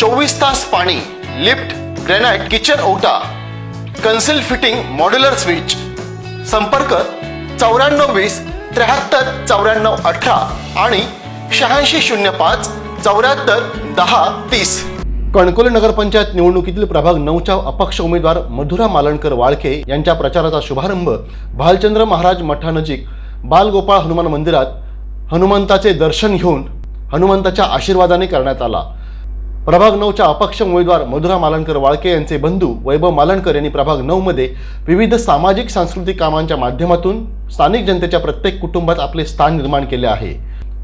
चोवीस तास पाणी लिफ्ट ग्रॅनाइट किचन ओटा कन्सिल फिटिंग मॉड्युलर स्विच. संपर्क चौऱ्याण्णव वीस त्र्याहत्तर चौऱ्याण्णव अठरा आणि शहाऐंशी शून्य पाच चौऱ्याहत्तर दहा तीस. कणकोली नगरपंचायत निवडणुकीतील प्रभाग नऊच्या अपक्ष उमेदवार मधुरा मालणकर वाळके यांच्या प्रचाराचा शुभारंभ भालचंद्र महाराज मठानजीक बालगोपाळ हनुमान मंदिरात हनुमंताचे दर्शन घेऊन हनुमंताच्या आशीर्वादाने करण्यात आला. प्रभाग नऊच्या अपक्ष उमेदवार मधुरा मालणकर वाळके यांचे बंधू वैभव मालणकर यांनी प्रभाग नऊमध्ये विविध सामाजिक सांस्कृतिक कामांच्या माध्यमातून स्थानिक जनतेच्या प्रत्येक कुटुंबात आपले स्थान निर्माण केले आहे.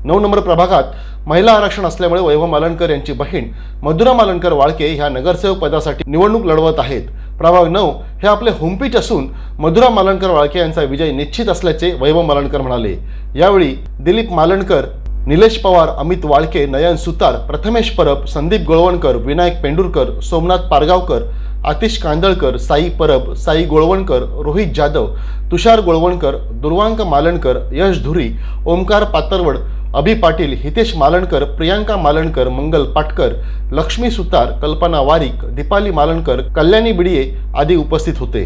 नऊ नंबर प्रभागात महिला आरक्षण असल्यामुळे वैभव मालणकर यांची बहीण मधुरा मालणकर वाळके ह्या नगरसेवक पदासाठी निवडणूक लढवत आहेत. प्रभाग नऊ हे आपले होमपीच असून मधुरा मालणकर वाळके यांचा विजय निश्चित असल्याचे वैभव मालणकर म्हणाले. यावेळी दिलीप मालणकर निलेश पवार अमित वाळके नयन सुतार प्रथमेश परब संदीप गोळवणकर विनायक पेंडुरकर सोमनाथ पारगावकर आतिश कांदळकर साई परब साई गोळवणकर रोहित जाधव तुषार गोळवणकर दुर्वांक मालणकर यश धुरी ओमकार पातरवड अभि पाटील हितेश मालणकर प्रियांका मालणकर मंगल पाटकर लक्ष्मी सुतार कल्पना वारिक दीपाली मालणकर कल्याणी बिडिये आदी उपस्थित होते.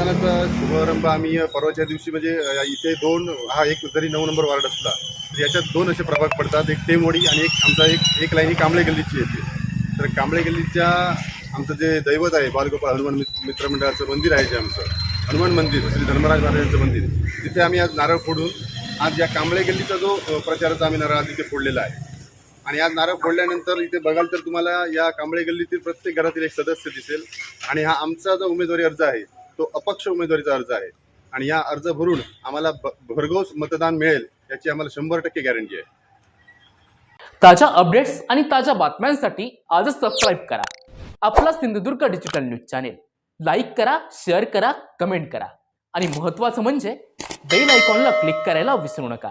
मतदानाचा शुभारंभ आम्ही परवाच्या दिवशी म्हणजे इथे दोन हा एक जरी नऊ नंबर वार्ड असला तर याच्यात दोन असे प्रभाग पडतात. एक टेमवडी आणि एक आमचा एक एक लाईन ही कांबळे गल्लीची येते. तर कांबळे गल्लीच्या आमचं जे दैवत आहे बालगोपाळ हनुमान मित्रमंडळाचं मंदिर आहे जे आमचं हनुमान मंदिर श्री धर्मराज महाराजांचं मंदिर तिथे आम्ही आज नारळ फोडून आज या कांबळे गल्लीचा जो प्रचाराचा आम्ही नारळ तिथे फोडलेला आहे. आणि आज नारळ फोडल्यानंतर इथे बघाल तर तुम्हाला या कांबळे गल्लीतील प्रत्येक घरातील एक सदस्य दिसेल. आणि हा आमचा जो उमेदवारी अर्ज आहे तो अपक्ष उमेदवारीचा अर्ज आहे. आणि या अर्ज भरून आम्हाला भरघोस मतदान मिळेल याची आम्हाला शंभर टक्के गॅरंटी आहे. ताज्या अपडेट्स आणि ताज्या बातम्यांसाठी आजच सबस्क्राईब करा. आपला Sindhudurg digital news channel like करा शेअर करा कमेंट करा. आणि महत्त्वाचं म्हणजे बेल आयकॉनला क्लिक करायला विसरू नका.